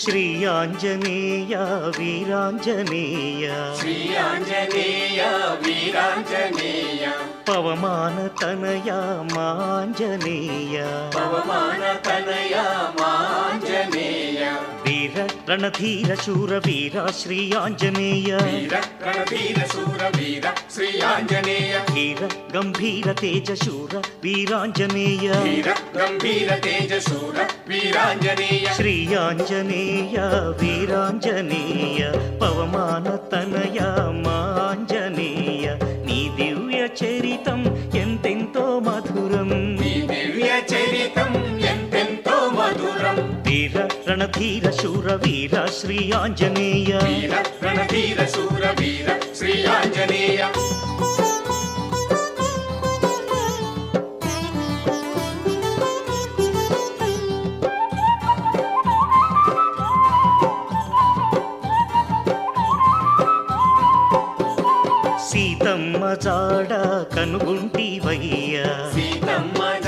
శ్రీ ఆంజనేయ వీరాంజనేయ శ్రీ ఆంజనేయ వీరాంజనేయ పవమాన తనయ మాంజనేయ పవమాన తనయ మాంజనేయ వీర రణధీర శూర వీర శ్రీ ఆంజనేయ వీర రణధీర శూర వీర శ్రీ ఆంజనేయ ధీర గంభీర తేజ శూర వీరాంజనేయ వీర గంభీర తేజ శూర వీరాంజనేయ శ్రీ ఆంజనేయ వీరాంజనేయ పవమాన తనయ మాంజనేయ వీర శ్రీ ఆంజనేయ. వీర రణధీర శూర వీర శ్రీ ఆంజనేయ. సీతమ్మ జాడ కనుగుంటివయ్యా. సీతమ్మ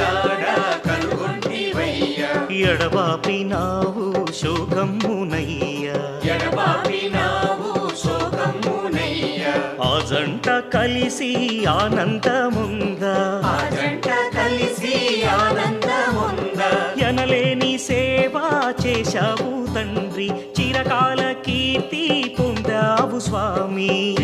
ఎడబాపినావు శోకమ్మునయ్యా ఎడబాపినావు శోకమునయ్య. ఆ జంట కలిసి ఆనందముందా. ఆ జంట కలిసి ఆనందముంద. ఎనలేని సేవ చేశావు తండ్రి. చిరకాల కీర్తి పొందావు స్వామి.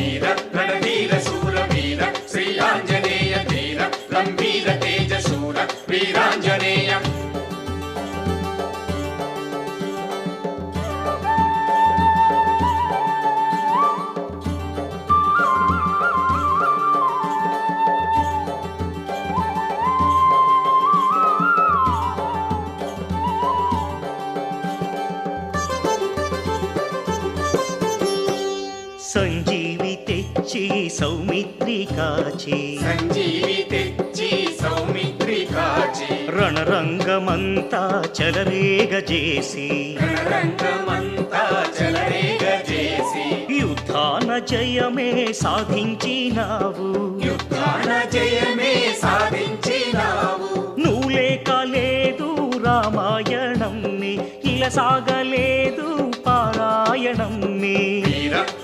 సంజీవి తెచ్చి సౌమిత్రి కాచి. సంజీవి తెచ్చి సౌమిత్రి కాచి. రణరంగమంతా చలరేగజేసి రణరంగమంతా చెలరేగ చేసి. యుద్ధాన జయమే సాధించినావు. యుద్ధాన జయమే సాధించినావు. నువ్వు లేక లేదు రామాయణం ఇలా సాగలేదు పారాయణం వీర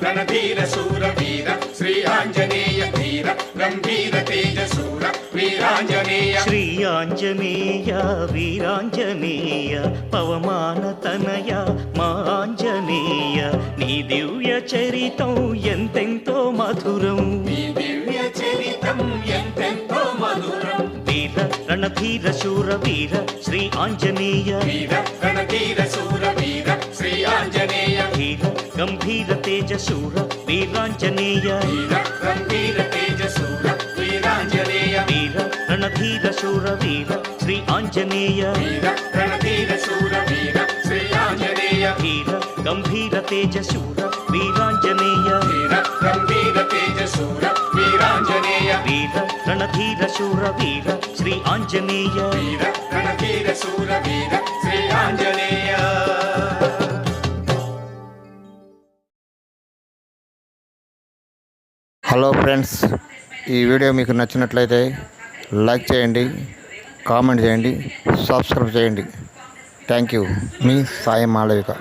రణధీర శూర వీర శ్రీ ఆంజనేయ ధీర గంభీర తేజ శూర వీరాంజనేయ శ్రీ ఆంజనేయ వీరాంజనేయ పవమాన తనయ మాంజనేయ నీ దివ్య చరితం ఎంతెంతో మధురం. ఈ దివ్య చరితం ఎంతెంతో మధురం. వీర రణధీర శూర వీర శ్రీ ఆంజనేయ. వీర రణధీర ధీర గంభీర తేజ శూర వీరాంజనేయ వీర గంభీర తేజ శూర వీరాంజనేయ వీర రణధీర శూర వీర శ్రీ ఆంజనేయ వీర రణధీర శూర వీర శ్రీ ఆంజనేయ ధీర గంభీర తేజ శూర వీరాంజనేయ వీర గంభీర తేజ శూర వీరాంజనేయ వీర రణధీర శూర వీర శ్రీ ఆంజనేయ వీర హలో ఫ్రెండ్స్ ఈ వీడియో మీకు నచ్చినట్లయితే లైక్ చేయండి కామెంట్ చేయండి సబ్స్క్రైబ్ చేయండి. Thank you. మీ సాయం మాళవిక.